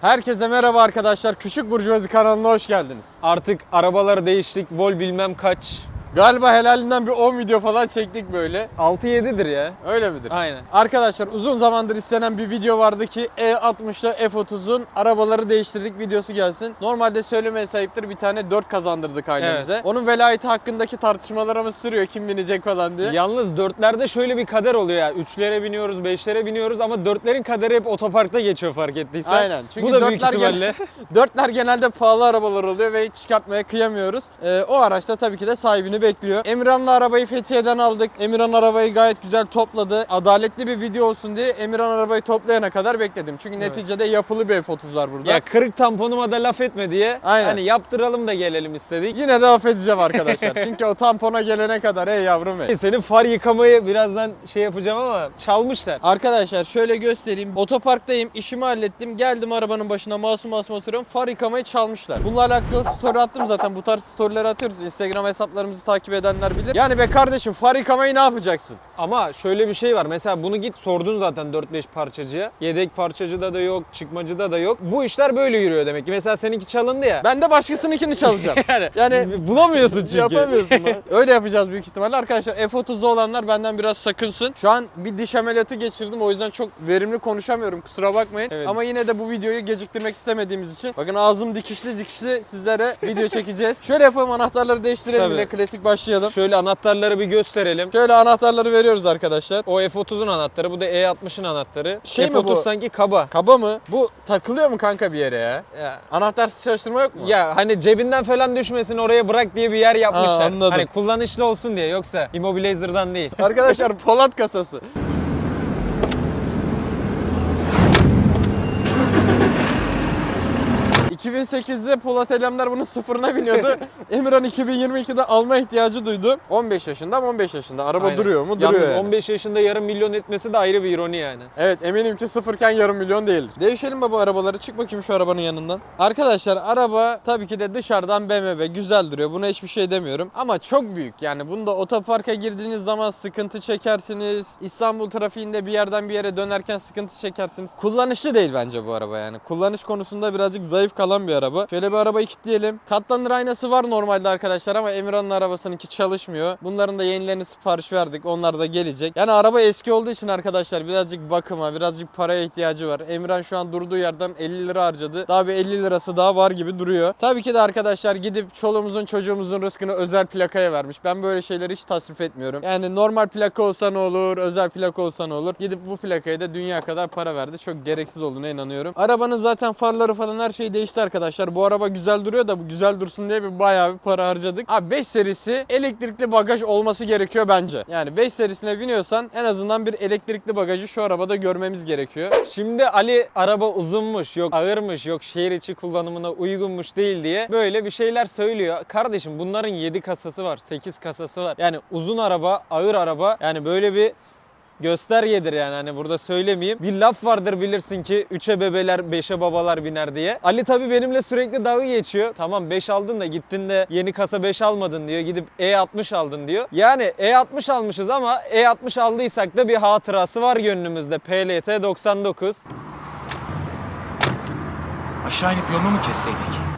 Herkese merhaba arkadaşlar. Küçük Burjuvazi kanalına hoş geldiniz. Artık arabaları değiştik. Vol bilmem kaç. Galiba helalinden bir 10 video falan çektik böyle. 6-7'dir ya. Öyle midir? Aynen. Arkadaşlar uzun zamandır istenen bir video vardı ki E60'la F30'un arabaları değiştirdik videosu gelsin. Normalde söylemeye sahiptir bir tane 4 kazandırdık ailemize. Evet. Onun velayeti hakkındaki tartışmalarımız sürüyor kim binecek falan diye. Yalnız dörtlerde şöyle bir kader oluyor ya. Üçlere biniyoruz, beşlere biniyoruz ama dörtlerin kaderi hep otoparkta geçiyor fark ettiysen. Aynen. Çünkü Bu da büyük ihtimalle. Dörtler genelde pahalı arabalar oluyor ve hiç çıkartmaya kıyamıyoruz. Ee, o araçta tabii ki de sahibini bekliyor. Emirhan'la arabayı Fethiye'den aldık. Emirhan arabayı gayet güzel topladı. Adaletli bir video olsun diye Emirhan arabayı toplayana kadar bekledim. Çünkü Evet. neticede yapılı bir F30 var burada. ya kırık tamponuma da laf etme diye. Aynen. Hani yaptıralım da gelelim istedik. Yine de affedeceğim arkadaşlar. Çünkü o tampona gelene kadar ey yavrum ey. Senin far yıkamayı birazdan şey yapacağım ama çalmışlar. Arkadaşlar şöyle göstereyim. Otoparktayım, işimi hallettim. Geldim arabanın başına masum masum oturuyorum. Far yıkamayı çalmışlar. Bununla alakalı story attım zaten. Bu tarz storyleri atıyoruz. Instagram hesaplarımızı takip edenler bilir. Yani be kardeşim far yıkamayı ne yapacaksın? Ama şöyle bir şey var. Mesela bunu git sordun zaten 4-5 parçacıya. Yedek parçacıda da yok, çıkmacıda da yok. Bu işler böyle yürüyor demek ki. Mesela seninki çalındı ya. Ben de başkasınınkini çalacağım. Yani, Yani- bulamıyorsun çünkü. Yapamıyorsun lan. Öyle yapacağız büyük ihtimalle. Arkadaşlar F30'da olanlar benden biraz sakınsın. Şu an bir diş ameliyatı geçirdim. O yüzden çok verimli konuşamıyorum. Kusura bakmayın. Evet. Ama yine de bu videoyu geciktirmek istemediğimiz için. Bakın ağzım dikişli dikişli sizlere video çekeceğiz. Şöyle yapalım anahtarları değiştirelim Tabii. yine klasik başlayalım. Şöyle anahtarları bir gösterelim. Şöyle anahtarları veriyoruz arkadaşlar. O F30'un anahtarı, bu da E60'ın anahtarı. Şey mi F30 bu? sanki kaba. Kaba mı? Bu takılıyor mu kanka bir yere ya? Ya, Anahtarsız çalıştırma yok mu? ya hani cebinden falan düşmesin oraya bırak diye bir yer yapmışlar. Ha, anladım. Hani kullanışlı olsun diye yoksa Immobilizer'dan değil. Arkadaşlar Polat kasası. ...2008'de Polat Elemler bunun sıfırına biniyordu. Emirhan 2022'de alma ihtiyacı duydu. 15 yaşında ama 15 yaşında. Araba Aynen. duruyor mu? Duruyor Yalnız yani. 15 yaşında yarım milyon etmesi de ayrı bir ironi yani. Evet eminim ki sıfırken yarım milyon değildir. Değişelim baba arabaları. Çık bakayım şu arabanın yanından. Arkadaşlar araba tabii ki de dışarıdan BMW güzel duruyor. Buna hiçbir şey demiyorum. Ama çok büyük. Yani bunda otoparka girdiğiniz zaman sıkıntı çekersiniz. İstanbul trafiğinde bir yerden bir yere dönerken sıkıntı çekersiniz. Kullanışlı değil bence bu araba yani. Kullanış konusunda birazcık zayıf kalan bir araba. Şöyle bir arabayı kilitleyelim. Katlanır aynası var normalde arkadaşlar ama Emirhan'ın arabasınınki çalışmıyor. Bunların da yenilerini sipariş verdik. Onlar da gelecek. Yani araba eski olduğu için arkadaşlar birazcık bakıma, birazcık paraya ihtiyacı var. Emirhan şu an durduğu yerden 50 lira harcadı. Daha bir 50 lirası daha var gibi duruyor. Tabii ki de arkadaşlar gidip çoluğumuzun çocuğumuzun rızkını özel plakaya vermiş. Ben böyle şeyleri hiç tasvip etmiyorum. Yani normal plaka olsa ne olur, özel plaka olsa ne olur. Gidip bu plakaya da dünya kadar para verdi. Çok gereksiz olduğuna inanıyorum. Arabanın zaten farları falan her şey değişti arkadaşlar. Bu araba güzel duruyor da bu güzel dursun diye bir bayağı bir para harcadık. Abi 5 serisi elektrikli bagaj olması gerekiyor bence. Yani 5 serisine biniyorsan en azından bir elektrikli bagajı şu arabada görmemiz gerekiyor. Şimdi Ali araba uzunmuş, yok ağırmış, yok şehir içi kullanımına uygunmuş değil diye böyle bir şeyler söylüyor. Kardeşim bunların 7 kasası var, 8 kasası var. Yani uzun araba, ağır araba yani böyle bir göstergedir yani hani burada söylemeyeyim. Bir laf vardır bilirsin ki 3'e bebeler 5'e babalar biner diye. Ali tabi benimle sürekli dalga geçiyor. Tamam 5 aldın da gittin de yeni kasa 5 almadın diyor. Gidip E60 aldın diyor. Yani E60 almışız ama E60 aldıysak da bir hatırası var gönlümüzde. PLT 99. Aşağı inip yolunu mu kesseydik?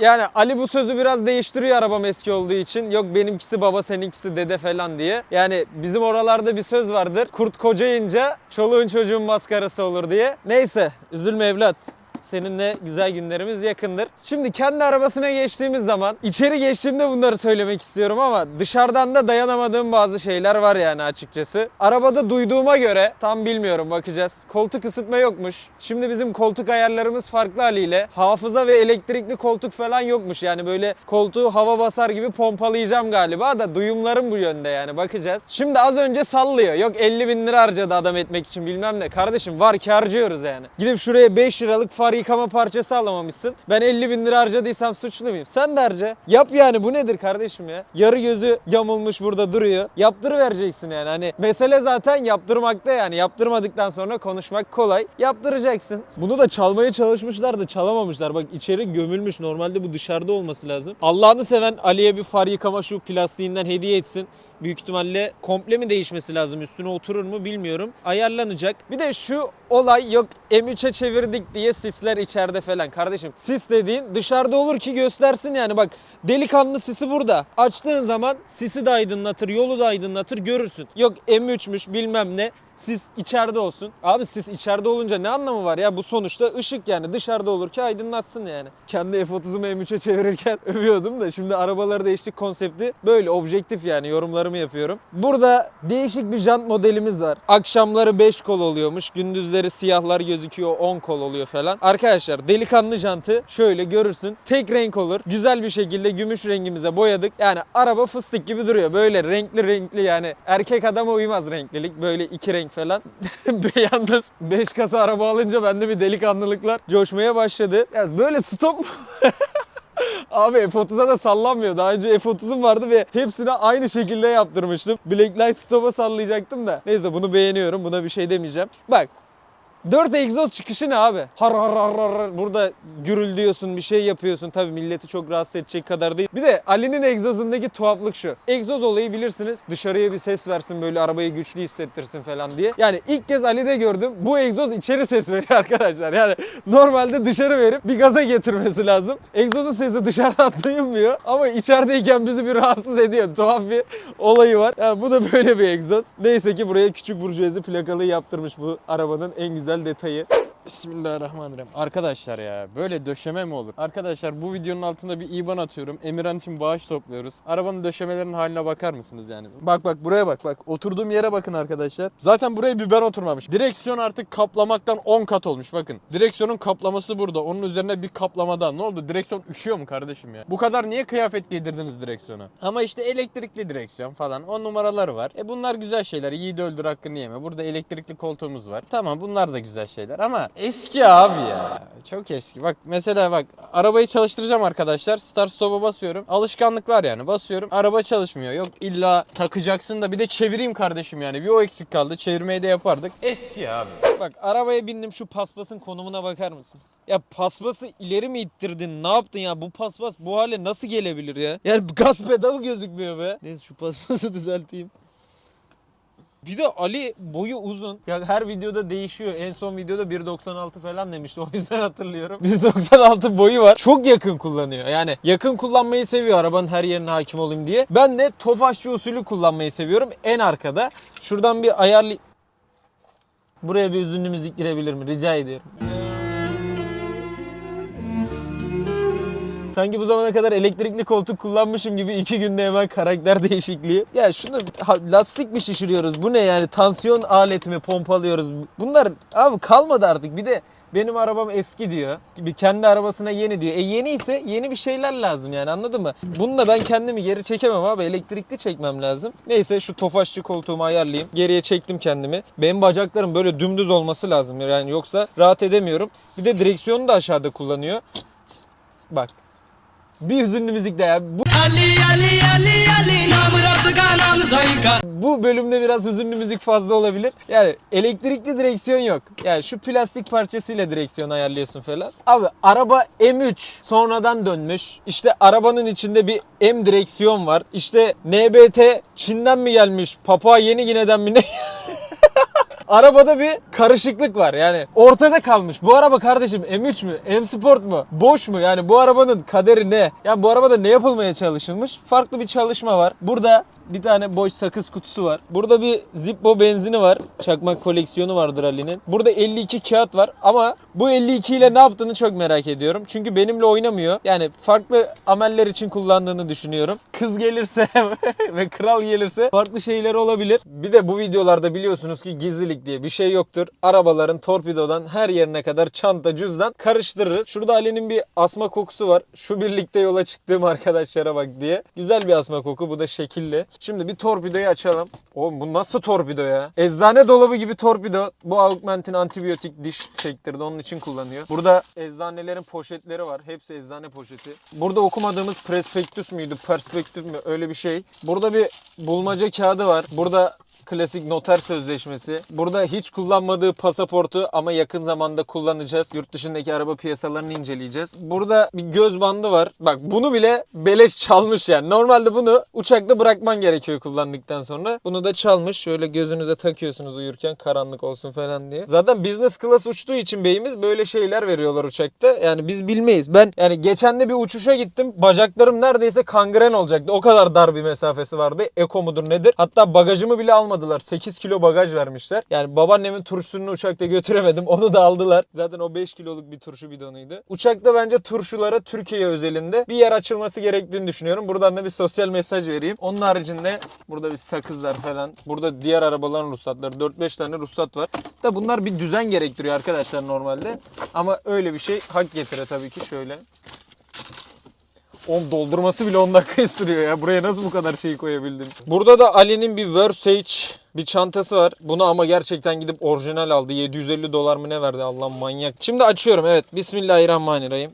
Yani Ali bu sözü biraz değiştiriyor arabam eski olduğu için. Yok benimkisi baba seninkisi dede falan diye. Yani bizim oralarda bir söz vardır. Kurt kocayınca çoluğun çocuğun maskarası olur diye. Neyse üzülme evlat. Seninle güzel günlerimiz yakındır. Şimdi kendi arabasına geçtiğimiz zaman içeri geçtiğimde bunları söylemek istiyorum ama dışarıdan da dayanamadığım bazı şeyler var yani açıkçası. Arabada duyduğuma göre tam bilmiyorum bakacağız. Koltuk ısıtma yokmuş. Şimdi bizim koltuk ayarlarımız farklı haliyle. Hafıza ve elektrikli koltuk falan yokmuş. Yani böyle koltuğu hava basar gibi pompalayacağım galiba da duyumlarım bu yönde yani bakacağız. Şimdi az önce sallıyor. Yok 50 bin lira harcadı adam etmek için bilmem ne. Kardeşim var ki harcıyoruz yani. Gidip şuraya 5 liralık far yıkama parçası alamamışsın. Ben 50 bin lira harcadıysam suçlu muyum? Sen de harca. Yap yani bu nedir kardeşim ya? Yarı gözü yamulmuş burada duruyor. Yaptırıvereceksin yani. Hani mesele zaten yaptırmakta yani. Yaptırmadıktan sonra konuşmak kolay. Yaptıracaksın. Bunu da çalmaya çalışmışlar da çalamamışlar. Bak içeri gömülmüş. Normalde bu dışarıda olması lazım. Allah'ını seven Ali'ye bir far yıkama şu plastiğinden hediye etsin. Büyük ihtimalle komple mi değişmesi lazım? Üstüne oturur mu bilmiyorum. Ayarlanacak. Bir de şu olay yok M3'e çevirdik diye sisler içeride falan. Kardeşim sis dediğin dışarıda olur ki göstersin yani bak delikanlı sisi burada. Açtığın zaman sisi de aydınlatır, yolu da aydınlatır görürsün. Yok M3'müş bilmem ne. Sis içeride olsun. Abi sis içeride olunca ne anlamı var ya? Bu sonuçta ışık yani. Dışarıda olur ki aydınlatsın yani. Kendi F30'umu M3'e çevirirken övüyordum da şimdi arabaları değiştik konsepti böyle objektif yani yorumlarımı yapıyorum. Burada değişik bir jant modelimiz var. Akşamları 5 kol oluyormuş. Gündüzleri siyahlar gözüküyor 10 kol oluyor falan. Arkadaşlar delikanlı jantı şöyle görürsün. Tek renk olur. Güzel bir şekilde gümüş rengimize boyadık. Yani araba fıstık gibi duruyor. Böyle renkli renkli yani. Erkek adama uymaz renklilik. Böyle iki renk falan. Yalnız 5 kasa araba alınca bende bir delikanlılıklar coşmaya başladı. Yani böyle stop Abi F30'a da sallanmıyor. Daha önce F30'um vardı ve hepsine aynı şekilde yaptırmıştım. Blacklight stop'a sallayacaktım da. Neyse bunu beğeniyorum. Buna bir şey demeyeceğim. Bak 4 egzoz çıkışı ne abi? Har har har har har. Burada gürül diyorsun bir şey yapıyorsun. Tabii milleti çok rahatsız edecek kadar değil. Bir de Ali'nin egzozundaki tuhaflık şu. Egzoz olayı bilirsiniz. Dışarıya bir ses versin böyle arabayı güçlü hissettirsin falan diye. Yani ilk kez Ali'de gördüm. Bu egzoz içeri ses veriyor arkadaşlar. Yani normalde dışarı verip bir gaza getirmesi lazım. Egzozun sesi dışarıdan duyulmuyor. Ama içerideyken bizi bir rahatsız ediyor. Tuhaf bir olayı var. Yani bu da böyle bir egzoz. Neyse ki buraya küçük burjuezi plakalı yaptırmış bu arabanın en güzel detayı. Bismillahirrahmanirrahim. Arkadaşlar ya böyle döşeme mi olur? Arkadaşlar bu videonun altında bir IBAN atıyorum. Emirhan için bağış topluyoruz. Arabanın döşemelerinin haline bakar mısınız yani? Bak bak buraya bak bak. Oturduğum yere bakın arkadaşlar. Zaten buraya bir ben oturmamış. Direksiyon artık kaplamaktan 10 kat olmuş bakın. Direksiyonun kaplaması burada. Onun üzerine bir kaplamadan. Ne oldu? Direksiyon üşüyor mu kardeşim ya? Bu kadar niye kıyafet giydirdiniz direksiyona? Ama işte elektrikli direksiyon falan. O numaraları var. E bunlar güzel şeyler. Yiğit öldür hakkını yeme. Burada elektrikli koltuğumuz var. Tamam bunlar da güzel şeyler ama eski abi ya. Çok eski. Bak mesela bak arabayı çalıştıracağım arkadaşlar. Start stop'a basıyorum. Alışkanlıklar yani. Basıyorum. Araba çalışmıyor. Yok illa takacaksın da bir de çevireyim kardeşim yani. Bir o eksik kaldı. Çevirmeyi de yapardık. Eski abi. Bak arabaya bindim şu paspasın konumuna bakar mısınız? Ya paspası ileri mi ittirdin? Ne yaptın ya? Bu paspas bu hale nasıl gelebilir ya? Yani gaz pedalı gözükmüyor be. Neyse şu paspası düzelteyim. Bir de Ali boyu uzun. Ya her videoda değişiyor. En son videoda 1.96 falan demişti. O yüzden hatırlıyorum. 1.96 boyu var. Çok yakın kullanıyor. Yani yakın kullanmayı seviyor arabanın her yerine hakim olayım diye. Ben de tofaşçı usulü kullanmayı seviyorum. En arkada. Şuradan bir ayarlı... Buraya bir üzünlü müzik girebilir mi? Rica ediyorum. Sanki bu zamana kadar elektrikli koltuk kullanmışım gibi iki günde hemen karakter değişikliği. Ya şunu lastik mi şişiriyoruz? Bu ne yani? Tansiyon aleti mi pompalıyoruz? Bunlar abi kalmadı artık. Bir de benim arabam eski diyor. Bir kendi arabasına yeni diyor. E yeni ise yeni bir şeyler lazım yani anladın mı? Bununla ben kendimi geri çekemem abi. Elektrikli çekmem lazım. Neyse şu tofaşçı koltuğumu ayarlayayım. Geriye çektim kendimi. Benim bacaklarım böyle dümdüz olması lazım. Yani yoksa rahat edemiyorum. Bir de direksiyonu da aşağıda kullanıyor. Bak bir hüzünlü müzik de ya. Bu... Ali Ali Ali Ali. Bu bölümde biraz hüzünlü müzik fazla olabilir. Yani elektrikli direksiyon yok. Yani şu plastik parçasıyla direksiyon ayarlıyorsun falan. Abi araba M3 sonradan dönmüş. İşte arabanın içinde bir M direksiyon var. İşte NBT Çin'den mi gelmiş? Papua Yeni Gine'den mi ne? Arabada bir karışıklık var yani ortada kalmış. Bu araba kardeşim M3 mü? M Sport mu? Boş mu? Yani bu arabanın kaderi ne? Yani bu arabada ne yapılmaya çalışılmış? Farklı bir çalışma var. Burada bir tane boş sakız kutusu var. Burada bir Zippo benzini var. Çakmak koleksiyonu vardır Ali'nin. Burada 52 kağıt var ama bu 52 ile ne yaptığını çok merak ediyorum. Çünkü benimle oynamıyor. Yani farklı ameller için kullandığını düşünüyorum. Kız gelirse ve kral gelirse farklı şeyler olabilir. Bir de bu videolarda biliyorsunuz ki gizlilik diye bir şey yoktur. Arabaların torpidodan her yerine kadar çanta, cüzdan karıştırırız. Şurada Ali'nin bir asma kokusu var. Şu birlikte yola çıktığım arkadaşlara bak diye. Güzel bir asma koku. Bu da şekilli. Şimdi bir torpidoyu açalım. Oğlum bu nasıl torpido ya? Eczane dolabı gibi torpido. Bu Augment'in antibiyotik diş çektirdi. Onun için kullanıyor. Burada eczanelerin poşetleri var. Hepsi eczane poşeti. Burada okumadığımız prospektüs müydü? Perspektif mi? Öyle bir şey. Burada bir bulmaca kağıdı var. Burada Klasik noter sözleşmesi. Burada hiç kullanmadığı pasaportu ama yakın zamanda kullanacağız. Yurt dışındaki araba piyasalarını inceleyeceğiz. Burada bir göz bandı var. Bak bunu bile beleş çalmış yani. Normalde bunu uçakta bırakman gerekiyor kullandıktan sonra. Bunu da çalmış. Şöyle gözünüze takıyorsunuz uyurken karanlık olsun falan diye. Zaten business class uçtuğu için beyimiz böyle şeyler veriyorlar uçakta. Yani biz bilmeyiz. Ben yani geçen de bir uçuşa gittim. Bacaklarım neredeyse kangren olacaktı. O kadar dar bir mesafesi vardı. Eko mudur nedir? Hatta bagajımı bile almadılar. 8 kilo bagaj vermişler. Yani babaannemin turşusunu uçakta götüremedim. Onu da aldılar. Zaten o 5 kiloluk bir turşu bidonuydu. Uçakta bence turşulara Türkiye özelinde bir yer açılması gerektiğini düşünüyorum. Buradan da bir sosyal mesaj vereyim. Onun haricinde burada bir sakızlar falan. Burada diğer arabaların ruhsatları. 4-5 tane ruhsat var. Da bunlar bir düzen gerektiriyor arkadaşlar normalde. Ama öyle bir şey hak getire tabii ki şöyle. On doldurması bile 10 dakika sürüyor ya. Buraya nasıl bu kadar şeyi koyabildin? Burada da Ali'nin bir Versace bir çantası var. Bunu ama gerçekten gidip orijinal aldı. 750 dolar mı ne verdi Allah manyak. Şimdi açıyorum evet. Bismillahirrahmanirrahim.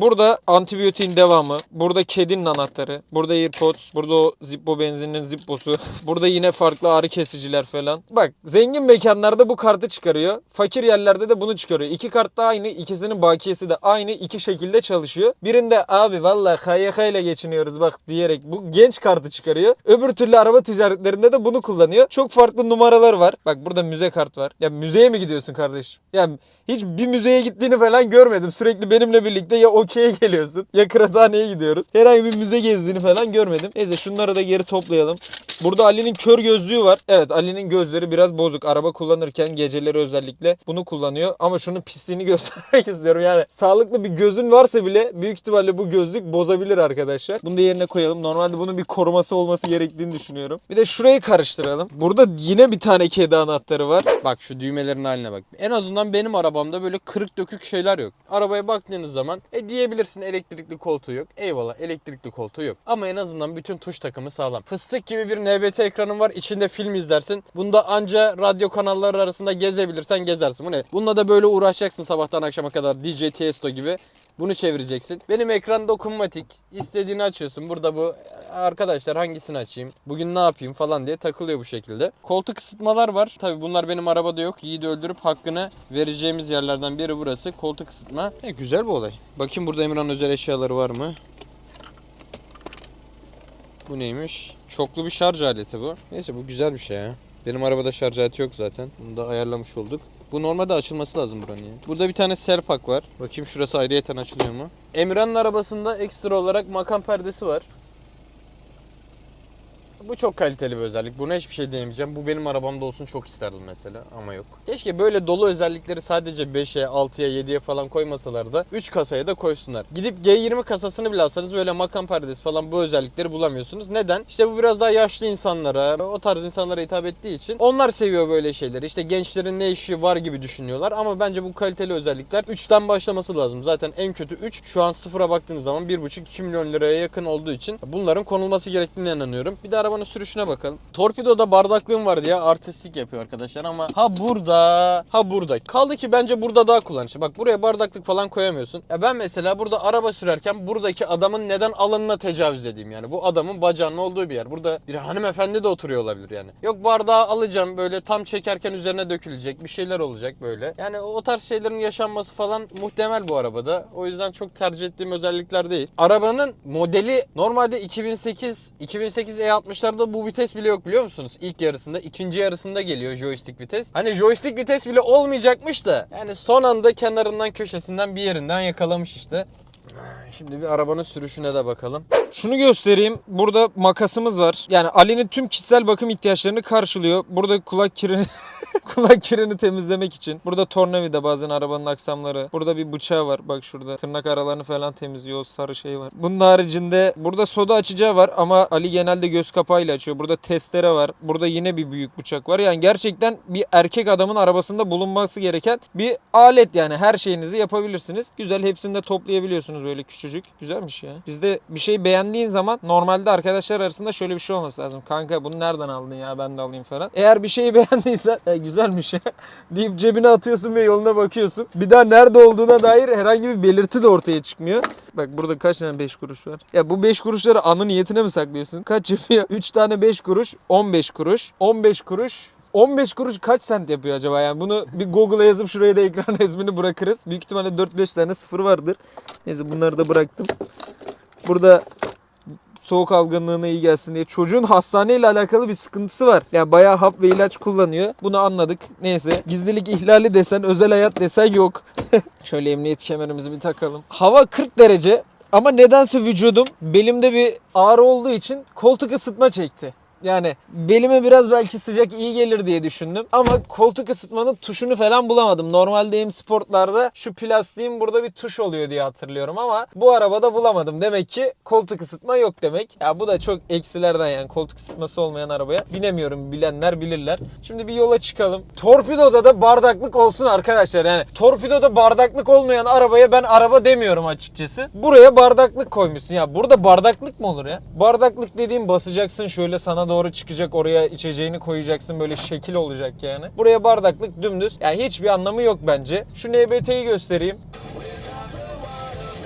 Burada antibiyotiğin devamı. Burada kedinin anahtarı. Burada AirPods. Burada o Zippo benzininin Zippo'su. Burada yine farklı ağrı kesiciler falan. Bak zengin mekanlarda bu kartı çıkarıyor. Fakir yerlerde de bunu çıkarıyor. İki kart da aynı. ikisinin bakiyesi de aynı. iki şekilde çalışıyor. Birinde abi valla KYK ile geçiniyoruz bak diyerek bu genç kartı çıkarıyor. Öbür türlü araba ticaretlerinde de bunu kullanıyor. Çok farklı numaralar var. Bak burada müze kart var. Ya müzeye mi gidiyorsun kardeşim? Ya hiç bir müzeye gittiğini falan görmedim. Sürekli benimle birlikte ya okey'e geliyorsun ya kıraathaneye gidiyoruz. Herhangi bir müze gezdiğini falan görmedim. Neyse şunları da geri toplayalım. Burada Ali'nin kör gözlüğü var. Evet Ali'nin gözleri biraz bozuk. Araba kullanırken geceleri özellikle bunu kullanıyor. Ama şunun pisliğini göstermek istiyorum. Yani sağlıklı bir gözün varsa bile büyük ihtimalle bu gözlük bozabilir arkadaşlar. Bunu da yerine koyalım. Normalde bunun bir koruması olması gerektiğini düşünüyorum. Bir de şurayı karıştıralım. Burada yine bir tane kedi anahtarı var. Bak şu düğmelerin haline bak. En azından benim arabamda böyle kırık dökük şeyler yok. Arabaya baktığınız zaman e diyebilirsin elektrikli koltuğu yok. Eyvallah elektrikli koltuğu yok. Ama en azından bütün tuş takımı sağlam. Fıstık gibi bir NBT ekranın var. İçinde film izlersin. Bunda anca radyo kanalları arasında gezebilirsen gezersin. Bu ne? Bununla da böyle uğraşacaksın sabahtan akşama kadar DJ Tiesto gibi. Bunu çevireceksin. Benim ekran dokunmatik. İstediğini açıyorsun. Burada bu arkadaşlar hangisini açayım? Bugün ne yapayım falan diye takılıyor bu şekilde. Koltuk ısıtmalar var. Tabi bunlar benim arabada yok. Yiğidi öldürüp hakkını vereceğimiz yerlerden biri burası. Koltuk ısıtma. E, güzel bir olay. Bakayım burada Emirhan özel eşyaları var mı? Bu neymiş? Çoklu bir şarj aleti bu. Neyse bu güzel bir şey ya. Benim arabada şarj aleti yok zaten. Bunu da ayarlamış olduk. Bu normalde açılması lazım buranın ya. Burada bir tane serpak var. Bakayım şurası ayrıyeten açılıyor mu? Emran'ın arabasında ekstra olarak makam perdesi var. Bu çok kaliteli bir özellik. Buna hiçbir şey diyemeyeceğim. Bu benim arabamda olsun çok isterdim mesela ama yok. Keşke böyle dolu özellikleri sadece 5'e, 6'ya, 7'ye falan koymasalar da 3 kasaya da koysunlar. Gidip G20 kasasını bile alsanız böyle makam perdesi falan bu özellikleri bulamıyorsunuz. Neden? İşte bu biraz daha yaşlı insanlara, o tarz insanlara hitap ettiği için onlar seviyor böyle şeyleri. İşte gençlerin ne işi var gibi düşünüyorlar ama bence bu kaliteli özellikler 3'ten başlaması lazım. Zaten en kötü 3 şu an sıfıra baktığınız zaman 1,5-2 milyon liraya yakın olduğu için bunların konulması gerektiğine inanıyorum. Bir de arabanın sürüşüne bakalım. Torpidoda bardaklığım var diye artistlik yapıyor arkadaşlar ama ha burada ha burada. Kaldı ki bence burada daha kullanışlı. Bak buraya bardaklık falan koyamıyorsun. Ya ben mesela burada araba sürerken buradaki adamın neden alanına tecavüz edeyim yani. Bu adamın bacağının olduğu bir yer. Burada bir hanımefendi de oturuyor olabilir yani. Yok bardağı alacağım böyle tam çekerken üzerine dökülecek bir şeyler olacak böyle. Yani o tarz şeylerin yaşanması falan muhtemel bu arabada. O yüzden çok tercih ettiğim özellikler değil. Arabanın modeli normalde 2008 2008 E60'larda bu vites bile yok biliyor musunuz? İlk yarısında, ikinci yarısında geliyor joystick vites. Hani joystick vites bile olmayacakmış da yani son anda kenarından köşesinden bir yerinden yakalamış işte. Şimdi bir arabanın sürüşüne de bakalım. Şunu göstereyim. Burada makasımız var. Yani Ali'nin tüm kişisel bakım ihtiyaçlarını karşılıyor. Burada kulak kirini kulak kirini temizlemek için. Burada tornavida bazen arabanın aksamları. Burada bir bıçağı var. Bak şurada tırnak aralarını falan temizliyor. O sarı şey var. Bunun haricinde burada soda açacağı var ama Ali genelde göz kapağıyla açıyor. Burada testere var. Burada yine bir büyük bıçak var. Yani gerçekten bir erkek adamın arabasında bulunması gereken bir alet yani. Her şeyinizi yapabilirsiniz. Güzel hepsini de toplayabiliyorsunuz böyle küçücük. Güzelmiş ya. Bizde bir şey beğendiğin zaman normalde arkadaşlar arasında şöyle bir şey olması lazım. Kanka bunu nereden aldın ya ben de alayım falan. Eğer bir şeyi beğendiysen "E, güzelmiş ya deyip cebine atıyorsun ve yoluna bakıyorsun. Bir daha nerede olduğuna dair herhangi bir belirti de ortaya çıkmıyor. Bak burada kaç tane 5 kuruş var? Ya bu 5 kuruşları anı niyetine mi saklıyorsun? Kaç yapıyor? 3 tane 5 kuruş, 15 kuruş. 15 kuruş 15 kuruş kaç sent yapıyor acaba? Yani bunu bir Google'a yazıp şuraya da ekran resmini bırakırız. Büyük ihtimalle 4-5 tane sıfır vardır. Neyse bunları da bıraktım. Burada soğuk algınlığına iyi gelsin diye. Çocuğun hastaneyle alakalı bir sıkıntısı var. Yani bayağı hap ve ilaç kullanıyor. Bunu anladık. Neyse. Gizlilik ihlali desen, özel hayat desen yok. Şöyle emniyet kemerimizi bir takalım. Hava 40 derece ama nedense vücudum belimde bir ağrı olduğu için koltuk ısıtma çekti. Yani belime biraz belki sıcak iyi gelir diye düşündüm. Ama koltuk ısıtmanın tuşunu falan bulamadım. Normalde M Sport'larda şu plastiğin burada bir tuş oluyor diye hatırlıyorum ama bu arabada bulamadım. Demek ki koltuk ısıtma yok demek. Ya bu da çok eksilerden yani koltuk ısıtması olmayan arabaya binemiyorum. Bilenler bilirler. Şimdi bir yola çıkalım. Torpidoda da bardaklık olsun arkadaşlar. Yani torpidoda bardaklık olmayan arabaya ben araba demiyorum açıkçası. Buraya bardaklık koymuşsun. Ya burada bardaklık mı olur ya? Bardaklık dediğim basacaksın şöyle sana doğru çıkacak oraya içeceğini koyacaksın böyle şekil olacak yani. Buraya bardaklık dümdüz. Yani hiçbir anlamı yok bence. Şu NBT'yi göstereyim.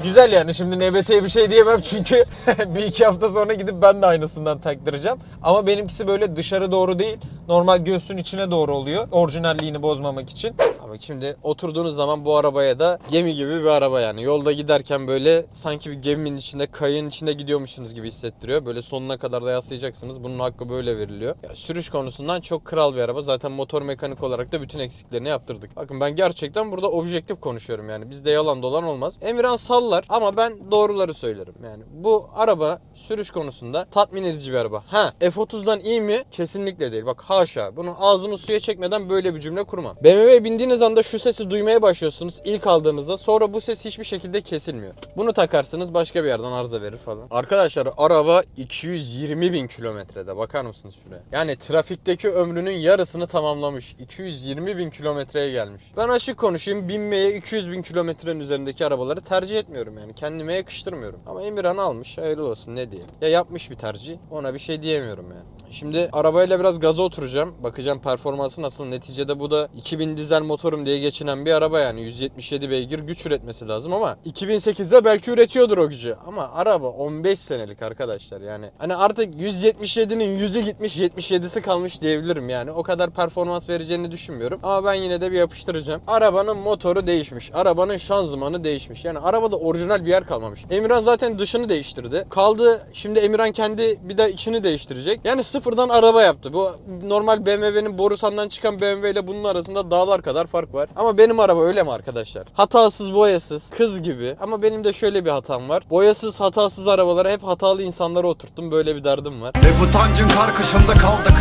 Güzel yani şimdi NBT'ye bir şey diyemem çünkü bir iki hafta sonra gidip ben de aynısından taktıracağım. Ama benimkisi böyle dışarı doğru değil normal göğsün içine doğru oluyor. Orijinalliğini bozmamak için. Ama şimdi oturduğunuz zaman bu arabaya da gemi gibi bir araba yani. Yolda giderken böyle sanki bir geminin içinde, kayığın içinde gidiyormuşsunuz gibi hissettiriyor. Böyle sonuna kadar da yaslayacaksınız. Bunun hakkı böyle veriliyor. Ya, sürüş konusundan çok kral bir araba. Zaten motor mekanik olarak da bütün eksiklerini yaptırdık. Bakın ben gerçekten burada objektif konuşuyorum yani. Bizde yalan dolan olmaz. Emirhan sallar ama ben doğruları söylerim. Yani bu araba sürüş konusunda tatmin edici bir araba. Ha F30'dan iyi mi? Kesinlikle değil. Bak haşa. Bunu ağzımı suya çekmeden böyle bir cümle kurmam. BMW'ye bindiğiniz anda şu sesi duymaya başlıyorsunuz ilk aldığınızda. Sonra bu ses hiçbir şekilde kesilmiyor. Bunu takarsınız başka bir yerden arıza verir falan. Arkadaşlar araba 220 bin kilometrede. Bakar mısınız şuraya? Yani trafikteki ömrünün yarısını tamamlamış. 220 bin kilometreye gelmiş. Ben açık konuşayım. Binmeye 200 bin kilometrenin üzerindeki arabaları tercih etmiyorum yani. Kendime yakıştırmıyorum. Ama Emirhan almış. Hayırlı olsun ne diyelim. Ya yapmış bir tercih. Ona bir şey diyemiyorum yani. Şimdi arabayla biraz gaza oturacağım. Bakacağım performansı nasıl. Neticede bu da 2000 dizel motorum diye geçinen bir araba yani. 177 beygir güç üretmesi lazım ama 2008'de belki üretiyordur o gücü. Ama araba 15 senelik arkadaşlar yani. Hani artık 177'nin 100'ü gitmiş 77'si kalmış diyebilirim yani. O kadar performans vereceğini düşünmüyorum. Ama ben yine de bir yapıştıracağım. Arabanın motoru değişmiş. Arabanın şanzımanı değişmiş. Yani arabada orijinal bir yer kalmamış. Emirhan zaten dışını değiştirdi. Kaldı şimdi Emirhan kendi bir de içini değiştirecek. Yani sıfırdan araba yaptı. Bu normal BMW'nin borusandan çıkan BMW ile bunun arasında dağlar kadar fark var. Ama benim araba öyle mi arkadaşlar? Hatasız boyasız kız gibi. Ama benim de şöyle bir hatam var. Boyasız hatasız arabalara hep hatalı insanlara oturttum. Böyle bir derdim var. Ve bu tancın karkışında kaldık.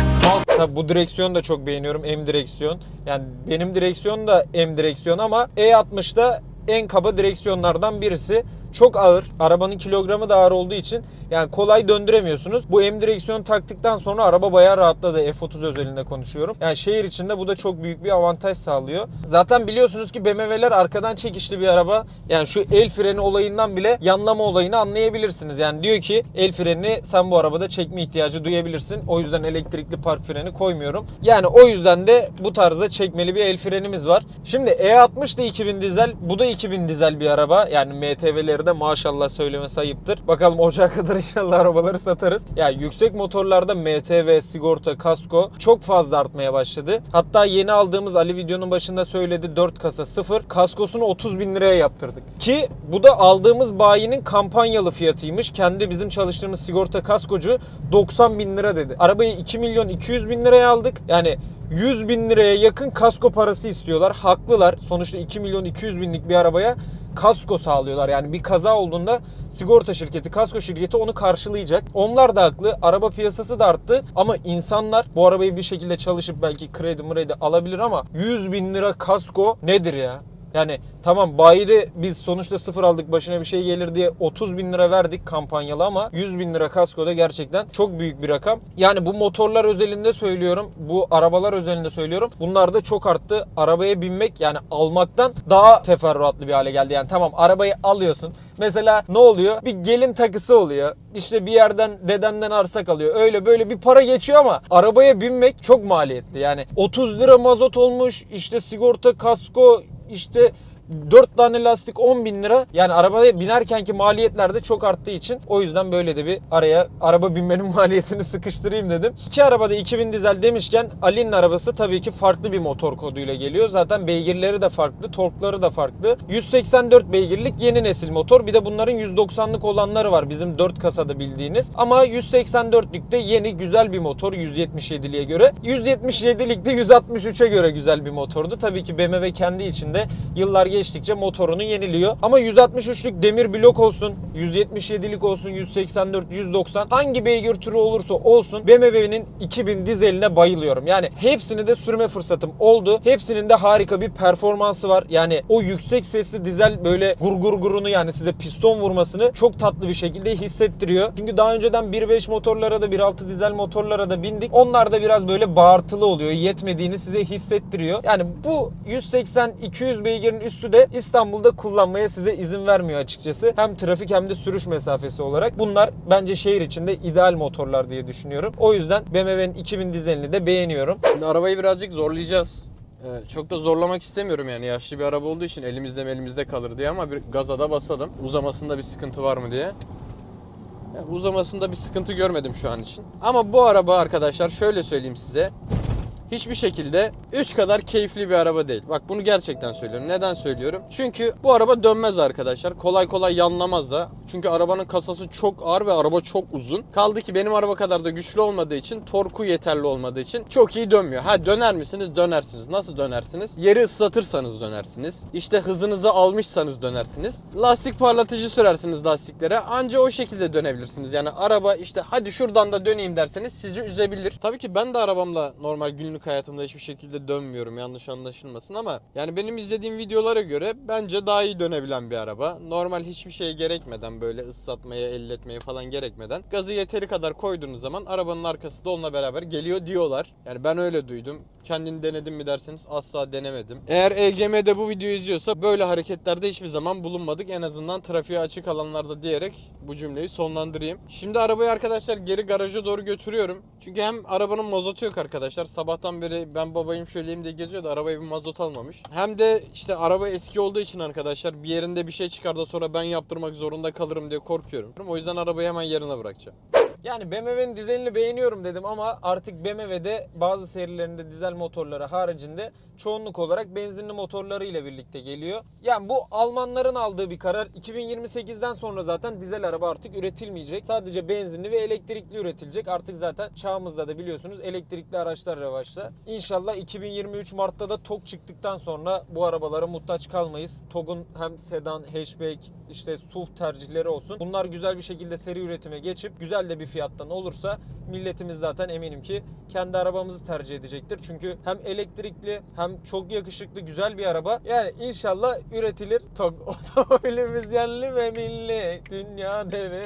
Tabi bu direksiyonu da çok beğeniyorum. M direksiyon. Yani benim direksiyon da M direksiyon ama E60'da en kaba direksiyonlardan birisi. Çok ağır. Arabanın kilogramı da ağır olduğu için yani kolay döndüremiyorsunuz. Bu M direksiyon taktıktan sonra araba bayağı rahatladı. F30 özelinde konuşuyorum. Yani şehir içinde bu da çok büyük bir avantaj sağlıyor. Zaten biliyorsunuz ki BMW'ler arkadan çekişli bir araba. Yani şu el freni olayından bile yanlama olayını anlayabilirsiniz. Yani diyor ki el frenini sen bu arabada çekme ihtiyacı duyabilirsin. O yüzden elektrikli park freni koymuyorum. Yani o yüzden de bu tarzda çekmeli bir el frenimiz var. Şimdi E60 da 2000 dizel, bu da 2000 dizel bir araba. Yani MTV'leri de maşallah söylemesi ayıptır. Bakalım Ocağa kadar inşallah arabaları satarız. Yani yüksek motorlarda MTV, sigorta, kasko çok fazla artmaya başladı. Hatta yeni aldığımız Ali videonun başında söyledi 4 kasa 0. Kaskosunu 30 bin liraya yaptırdık. Ki bu da aldığımız bayinin kampanyalı fiyatıymış. Kendi bizim çalıştığımız sigorta kaskocu 90 bin lira dedi. Arabayı 2 milyon 200 bin liraya aldık. Yani 100 bin liraya yakın kasko parası istiyorlar. Haklılar. Sonuçta 2 milyon 200 binlik bir arabaya kasko sağlıyorlar. Yani bir kaza olduğunda sigorta şirketi, kasko şirketi onu karşılayacak. Onlar da haklı. Araba piyasası da arttı. Ama insanlar bu arabayı bir şekilde çalışıp belki kredi mredi alabilir ama 100 bin lira kasko nedir ya? Yani tamam bayide biz sonuçta sıfır aldık başına bir şey gelir diye 30 bin lira verdik kampanyalı ama 100 bin lira kaskoda gerçekten çok büyük bir rakam. Yani bu motorlar özelinde söylüyorum bu arabalar özelinde söylüyorum bunlar da çok arttı. Arabaya binmek yani almaktan daha teferruatlı bir hale geldi. Yani tamam arabayı alıyorsun Mesela ne oluyor? Bir gelin takısı oluyor. İşte bir yerden dedenden arsa kalıyor. Öyle böyle bir para geçiyor ama arabaya binmek çok maliyetli. Yani 30 lira mazot olmuş. işte sigorta, kasko, işte 4 tane lastik 10 bin lira. Yani arabaya binerkenki maliyetler de çok arttığı için o yüzden böyle de bir araya araba binmenin maliyetini sıkıştırayım dedim. İki arabada 2000 dizel demişken Ali'nin arabası tabii ki farklı bir motor koduyla geliyor. Zaten beygirleri de farklı, torkları da farklı. 184 beygirlik yeni nesil motor. Bir de bunların 190'lık olanları var bizim 4 kasada bildiğiniz. Ama 184'lükte yeni güzel bir motor 177'liye göre. 177'likte 163'e göre güzel bir motordu. Tabii ki BMW kendi içinde yıllar geçtikçe motorunu yeniliyor. Ama 163'lük demir blok olsun, 177'lik olsun, 184, 190 hangi beygir türü olursa olsun BMW'nin 2000 dizeline bayılıyorum. Yani hepsini de sürme fırsatım oldu. Hepsinin de harika bir performansı var. Yani o yüksek sesli dizel böyle gurgur gurunu yani size piston vurmasını çok tatlı bir şekilde hissettiriyor. Çünkü daha önceden 1.5 motorlara da 1.6 dizel motorlara da bindik. Onlar da biraz böyle bağırtılı oluyor. Yetmediğini size hissettiriyor. Yani bu 180-200 beygirin üstü de İstanbul'da kullanmaya size izin vermiyor açıkçası. Hem trafik hem de sürüş mesafesi olarak. Bunlar bence şehir içinde ideal motorlar diye düşünüyorum. O yüzden BMW'nin 2000 dizelini de beğeniyorum. Şimdi arabayı birazcık zorlayacağız. Ee, çok da zorlamak istemiyorum yani yaşlı bir araba olduğu için elimizde elimizde kalır diye ama bir gaza da basalım. Uzamasında bir sıkıntı var mı diye. Uzamasında bir sıkıntı görmedim şu an için. Ama bu araba arkadaşlar şöyle söyleyeyim size. Hiçbir şekilde 3 kadar keyifli bir araba değil. Bak bunu gerçekten söylüyorum. Neden söylüyorum? Çünkü bu araba dönmez arkadaşlar. Kolay kolay yanlamaz da. Çünkü arabanın kasası çok ağır ve araba çok uzun. Kaldı ki benim araba kadar da güçlü olmadığı için, torku yeterli olmadığı için çok iyi dönmüyor. Ha döner misiniz? Dönersiniz. Nasıl dönersiniz? Yeri ıslatırsanız dönersiniz. İşte hızınızı almışsanız dönersiniz. Lastik parlatıcı sürersiniz lastiklere. Anca o şekilde dönebilirsiniz. Yani araba işte hadi şuradan da döneyim derseniz sizi üzebilir. Tabii ki ben de arabamla normal günlük hayatımda hiçbir şekilde dönmüyorum. Yanlış anlaşılmasın ama yani benim izlediğim videolara göre bence daha iyi dönebilen bir araba. Normal hiçbir şeye gerekmeden böyle ıslatmaya, elletmeye falan gerekmeden gazı yeteri kadar koyduğunuz zaman arabanın arkası da onunla beraber geliyor diyorlar. Yani ben öyle duydum. Kendini denedim mi derseniz asla denemedim. Eğer EGM'de bu videoyu izliyorsa böyle hareketlerde hiçbir zaman bulunmadık. En azından trafiğe açık alanlarda diyerek bu cümleyi sonlandırayım. Şimdi arabayı arkadaşlar geri garaja doğru götürüyorum. Çünkü hem arabanın mazotu yok arkadaşlar. Sabahtan beri ben babayım şöyleyim diye geziyor da arabaya bir mazot almamış. Hem de işte araba eski olduğu için arkadaşlar bir yerinde bir şey çıkar da sonra ben yaptırmak zorunda kalırım diye korkuyorum. O yüzden arabayı hemen yerine bırakacağım. Yani BMW'nin dizelini beğeniyorum dedim ama artık BMW'de bazı serilerinde dizel motorları haricinde çoğunluk olarak benzinli motorları ile birlikte geliyor. Yani bu Almanların aldığı bir karar. 2028'den sonra zaten dizel araba artık üretilmeyecek. Sadece benzinli ve elektrikli üretilecek. Artık zaten çağımızda da biliyorsunuz elektrikli araçlar revaçta. İnşallah 2023 Mart'ta da TOG çıktıktan sonra bu arabalara muhtaç kalmayız. TOG'un hem sedan, hatchback, işte SUV tercihleri olsun. Bunlar güzel bir şekilde seri üretime geçip güzel de bir fiyattan olursa milletimiz zaten eminim ki kendi arabamızı tercih edecektir. Çünkü hem elektrikli hem çok yakışıklı güzel bir araba. Yani inşallah üretilir. TOG otomobilimiz yerli ve milli. Dünya devi.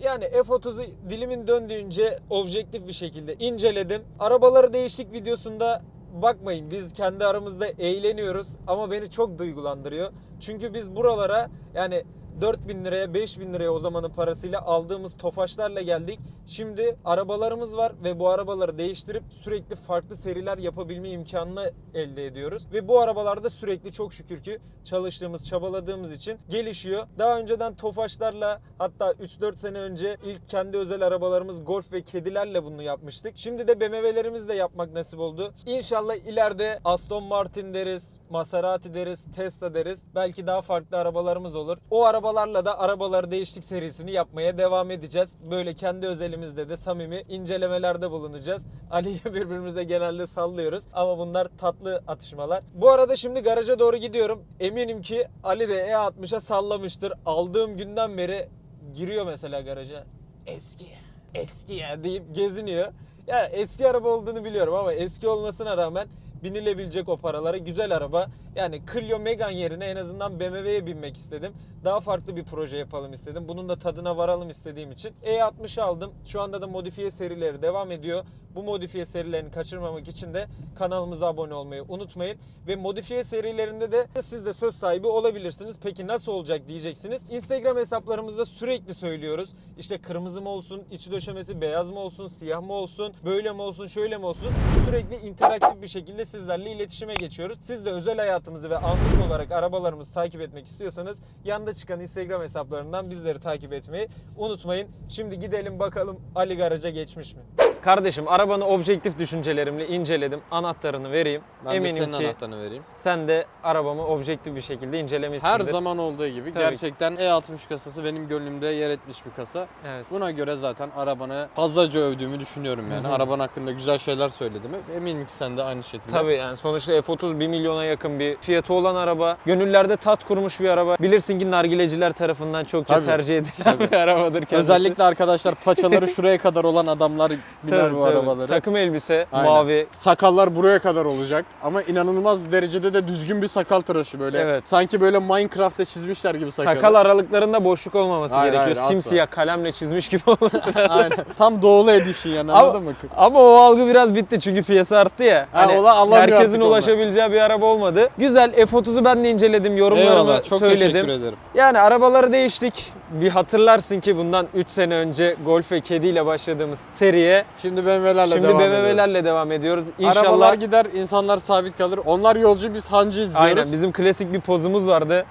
Yani F30'u dilimin döndüğünce objektif bir şekilde inceledim. Arabaları değişik videosunda bakmayın biz kendi aramızda eğleniyoruz ama beni çok duygulandırıyor. Çünkü biz buralara yani 4000 liraya 5000 liraya o zamanın parasıyla aldığımız tofaşlarla geldik. Şimdi arabalarımız var ve bu arabaları değiştirip sürekli farklı seriler yapabilme imkanını elde ediyoruz. Ve bu arabalarda sürekli çok şükür ki çalıştığımız, çabaladığımız için gelişiyor. Daha önceden tofaşlarla hatta 3-4 sene önce ilk kendi özel arabalarımız Golf ve kedilerle bunu yapmıştık. Şimdi de BMW'lerimizle yapmak nasip oldu. İnşallah ileride Aston Martin deriz, Maserati deriz, Tesla deriz. Belki daha farklı arabalarımız olur. O arabalarla da arabaları değiştik serisini yapmaya devam edeceğiz. Böyle kendi özelimizde de samimi incelemelerde bulunacağız. Ali ile birbirimize genelde sallıyoruz ama bunlar tatlı atışmalar. Bu arada şimdi garaja doğru gidiyorum. Eminim ki Ali de E60'a sallamıştır. Aldığım günden beri giriyor mesela garaja. Eski, eski ya deyip geziniyor. Yani eski araba olduğunu biliyorum ama eski olmasına rağmen binilebilecek o paralara güzel araba. Yani Clio Megane yerine en azından BMW'ye binmek istedim. Daha farklı bir proje yapalım istedim. Bunun da tadına varalım istediğim için. E60 aldım. Şu anda da modifiye serileri devam ediyor. Bu modifiye serilerini kaçırmamak için de kanalımıza abone olmayı unutmayın. Ve modifiye serilerinde de siz de söz sahibi olabilirsiniz. Peki nasıl olacak diyeceksiniz. Instagram hesaplarımızda sürekli söylüyoruz. İşte kırmızı mı olsun, içi döşemesi beyaz mı olsun, siyah mı olsun, böyle mi olsun, şöyle mi olsun. Sürekli interaktif bir şekilde sizlerle iletişime geçiyoruz. Siz de özel hayatımızı ve anlık olarak arabalarımızı takip etmek istiyorsanız yanda çıkan Instagram hesaplarından bizleri takip etmeyi unutmayın. Şimdi gidelim bakalım Ali Garaja geçmiş mi? Kardeşim arabanı objektif düşüncelerimle inceledim. Anahtarını vereyim. Ben de Eminim senin ki anahtarını vereyim. sen de arabamı objektif bir şekilde incelemişsindir. Her zaman olduğu gibi Tabii. gerçekten E60 kasası benim gönlümde yer etmiş bir kasa. Evet. Buna göre zaten arabanı fazlaca övdüğümü düşünüyorum yani. Hı hı. Araban hakkında güzel şeyler söyledim. Eminim ki sen de aynı şekilde. Tabii yani sonuçta F30 1 milyona yakın bir fiyatı olan araba. Gönüllerde tat kurmuş bir araba. Bilirsin ki nargileciler tarafından Tabii. tercih edilen Tabii. bir arabadır kendisi. Özellikle arkadaşlar paçaları şuraya kadar olan adamlar Tabii, bu tabii. arabaları. Takım elbise, Aynen. mavi. Sakallar buraya kadar olacak ama inanılmaz derecede de düzgün bir sakal tıraşı böyle. Evet. Sanki böyle Minecraft'ta çizmişler gibi sakalı. Sakal aralıklarında boşluk olmaması Hayır, gerekiyor. hayır, asla. Simsiyah kalemle çizmiş gibi olması. Aynen. Tam doğulu edition yani Ama- anladın mı? Ama o algı biraz bitti çünkü piyasa arttı ya. Hani Ha, o da anlamıyor herkesin ulaşabileceği bir araba olmadı. Güzel F30'u ben de inceledim, yorumlarımı Eyvallah çok teşekkür söyledim. ederim. Yani arabaları değiştik. Bir hatırlarsın ki bundan 3 sene önce Golf ve Kedi ile başladığımız seriye Şimdi BMW'lerle şimdi devam ediyoruz. BMW'lerle devam ediyoruz. İnşallah Arabalar gider, insanlar sabit kalır. Onlar yolcu, biz hancı izliyoruz. Aynen bizim klasik bir pozumuz vardı.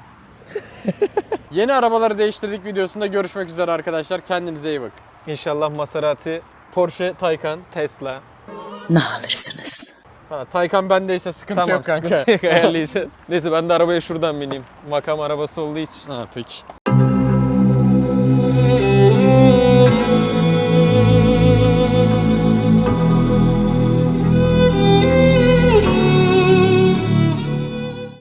Yeni arabaları değiştirdik videosunda görüşmek üzere arkadaşlar. Kendinize iyi bakın. İnşallah Maserati, Porsche Taycan. Tesla. Ne alırsınız? Ha, Taycan bendeyse sıkıntı Tamam yok kanka. sıkıntı yok ayarlayacağız. Neyse ben de arabaya şuradan bineyim. Makam arabası olduğu için. Ha peki.